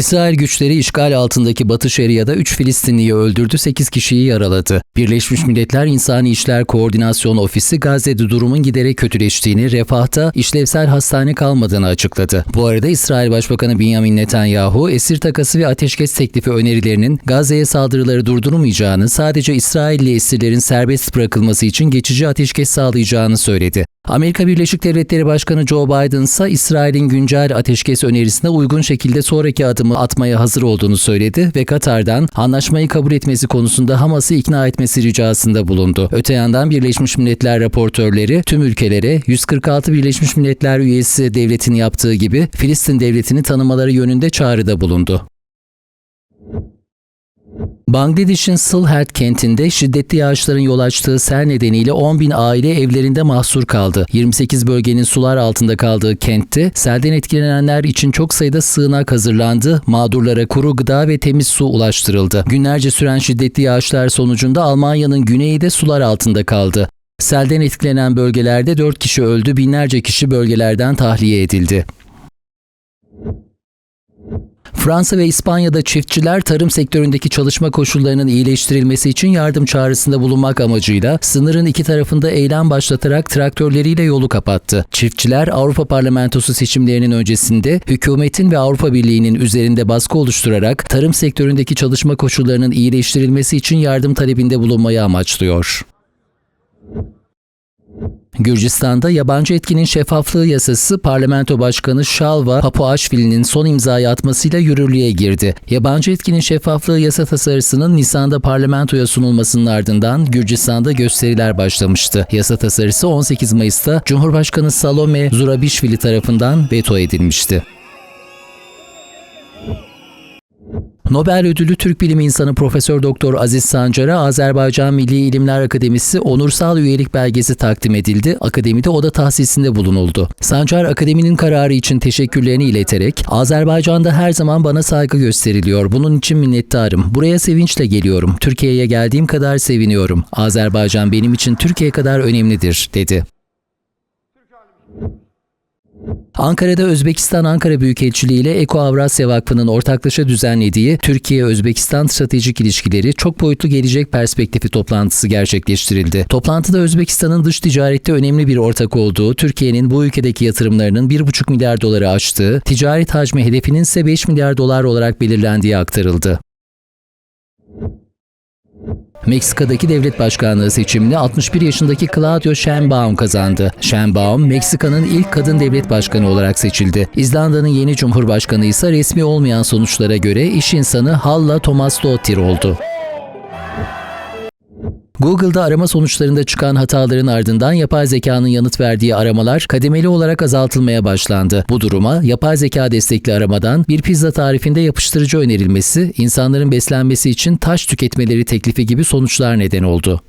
İsrail güçleri işgal altındaki Batı Şeria'da 3 Filistinliyi öldürdü, 8 kişiyi yaraladı. Birleşmiş Milletler İnsani İşler Koordinasyon Ofisi Gazze'de durumun giderek kötüleştiğini, refahta işlevsel hastane kalmadığını açıkladı. Bu arada İsrail Başbakanı Benjamin Netanyahu, esir takası ve ateşkes teklifi önerilerinin Gazze'ye saldırıları durdurmayacağını, sadece İsrailli esirlerin serbest bırakılması için geçici ateşkes sağlayacağını söyledi. Amerika Birleşik Devletleri Başkanı Joe Biden ise İsrail'in güncel ateşkes önerisine uygun şekilde sonraki adımı atmaya hazır olduğunu söyledi ve Katar'dan anlaşmayı kabul etmesi konusunda Hamas'ı ikna etmesi ricasında bulundu. Öte yandan Birleşmiş Milletler raportörleri tüm ülkelere 146 Birleşmiş Milletler üyesi devletin yaptığı gibi Filistin devletini tanımaları yönünde çağrıda bulundu. Bangladeş'in Sylhet kentinde şiddetli yağışların yol açtığı sel nedeniyle 10 bin aile evlerinde mahsur kaldı. 28 bölgenin sular altında kaldığı kentte selden etkilenenler için çok sayıda sığınak hazırlandı, mağdurlara kuru gıda ve temiz su ulaştırıldı. Günlerce süren şiddetli yağışlar sonucunda Almanya'nın güneyi de sular altında kaldı. Selden etkilenen bölgelerde 4 kişi öldü, binlerce kişi bölgelerden tahliye edildi. Fransa ve İspanya'da çiftçiler tarım sektöründeki çalışma koşullarının iyileştirilmesi için yardım çağrısında bulunmak amacıyla sınırın iki tarafında eylem başlatarak traktörleriyle yolu kapattı. Çiftçiler Avrupa Parlamentosu seçimlerinin öncesinde hükümetin ve Avrupa Birliği'nin üzerinde baskı oluşturarak tarım sektöründeki çalışma koşullarının iyileştirilmesi için yardım talebinde bulunmayı amaçlıyor. Gürcistan'da yabancı etkinin şeffaflığı yasası parlamento başkanı Shalva Papuashvili'nin son imzayı atmasıyla yürürlüğe girdi. Yabancı etkinin şeffaflığı yasa tasarısının Nisan'da parlamentoya sunulmasının ardından Gürcistan'da gösteriler başlamıştı. Yasa tasarısı 18 Mayıs'ta Cumhurbaşkanı Salome Zurabishvili tarafından veto edilmişti. Nobel ödülü Türk bilim insanı Profesör Doktor Aziz Sancar'a Azerbaycan Milli İlimler Akademisi onursal üyelik belgesi takdim edildi. Akademide oda tahsisinde bulunuldu. Sancar akademinin kararı için teşekkürlerini ileterek Azerbaycan'da her zaman bana saygı gösteriliyor. Bunun için minnettarım. Buraya sevinçle geliyorum. Türkiye'ye geldiğim kadar seviniyorum. Azerbaycan benim için Türkiye kadar önemlidir dedi. Ankara'da Özbekistan Ankara Büyükelçiliği ile Eko Avrasya Vakfı'nın ortaklaşa düzenlediği Türkiye-Özbekistan Stratejik İlişkileri Çok Boyutlu Gelecek Perspektifi toplantısı gerçekleştirildi. Toplantıda Özbekistan'ın dış ticarette önemli bir ortak olduğu, Türkiye'nin bu ülkedeki yatırımlarının 1,5 milyar doları aştığı, ticaret hacmi hedefinin ise 5 milyar dolar olarak belirlendiği aktarıldı. Meksika'daki devlet başkanlığı seçimini 61 yaşındaki Claudio Sheinbaum kazandı. Sheinbaum, Meksika'nın ilk kadın devlet başkanı olarak seçildi. İzlanda'nın yeni cumhurbaşkanı ise resmi olmayan sonuçlara göre iş insanı Halla Tomasdottir oldu. Google'da arama sonuçlarında çıkan hataların ardından yapay zekanın yanıt verdiği aramalar kademeli olarak azaltılmaya başlandı. Bu duruma yapay zeka destekli aramadan bir pizza tarifinde yapıştırıcı önerilmesi, insanların beslenmesi için taş tüketmeleri teklifi gibi sonuçlar neden oldu.